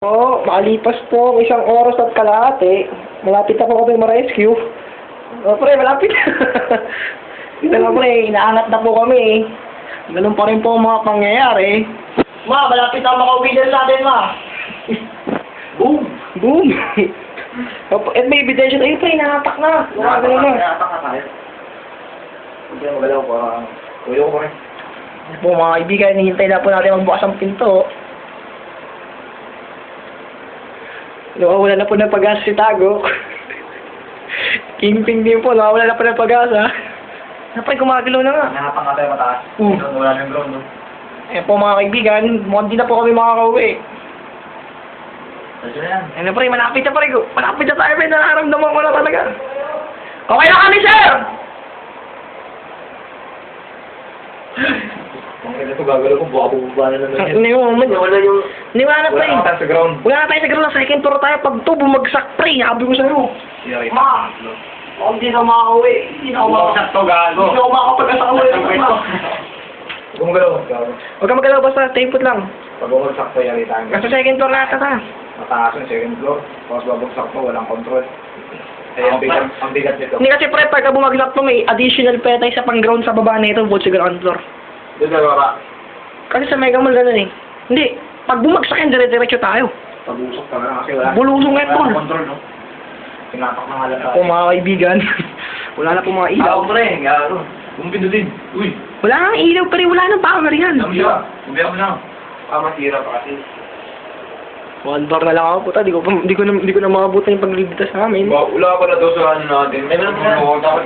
Oo, makalipas po ang isang oras at kalahati. Malapit na po kami ma-rescue. O, pre, malapit. Ito na, pre, inaangat na po kami. Ganun pa rin po ang mga pangyayari. Ma, malapit na makauwi na sa atin, ma. Boom! Boom! At may ebidensya na, eh, pre, nahatak na. Gumagano na. Nakataka tayo. Hindi na magalaw ko. Tuyo ko rin. Po, mga kaibigan, hinihintay na po natin magbukas ang pinto. Nawawala na po ng pag-asa si Tago. Kingping din po, nawawala na po ng pag-asa. Napay, gumagalaw na nga. Tayo mataas. Mm. Doon, Wala yung ground. no? Eh po mga kaibigan, mukhang di na po kami makakauwi. Ano pre, malapit na pre. Malapit na tayo, pre. Nararamdaman ko na talaga. Okay na kami, sir! Ang kaya ito gagalaw ko, buka bubaba na naman yan. Hindi mo, man. Wala yung... Hindi wala na, pre. Wala kang sa ground. Wala na tayo sa ground. Second floor tayo. Pag to, bumagsak, pre. Sabi ko sa'yo. Ma! Mukhang di na makakauwi. Hindi na ako makakauwi. to, gago. Hindi na ako makakapag-asawa. Gumagalaw, gago. Huwag ka magalaw basta. Stay put lang. Pag bumagsak to, yari tayo. Nasa second floor lahat na Mataas yung second floor. Tapos babagsak to, walang control. Eh, ang bigat, ang bigat nito. Hindi kasi pre, pagka bumagsak to, may additional pa tayo sa pang-ground sa baba nito. Bukod sa ground floor. Doon na baba. Kasi sa Mega Mall ganun eh. Hindi. Pag bumagsak yan, dire-diretso tayo. Pag-usok ka na kasi wala. Bulusong nga Wala tol. nang control, no? Tinatak na nga lang Po mga kaibigan. Wala na po mga ilaw. Ilaw, pre. Gago. Bumpindo din. Uy. Wala nang ilaw pero wala nang power yan. Alam siya. Bumpiyak mo na. Ah, masira pa kasi. One bar na lang ako puta. Di ko, pa- di ko, na, di ko na makabutan yung pagliligtas sa amin. Wala pala daw sa ano natin. May meron na. dapat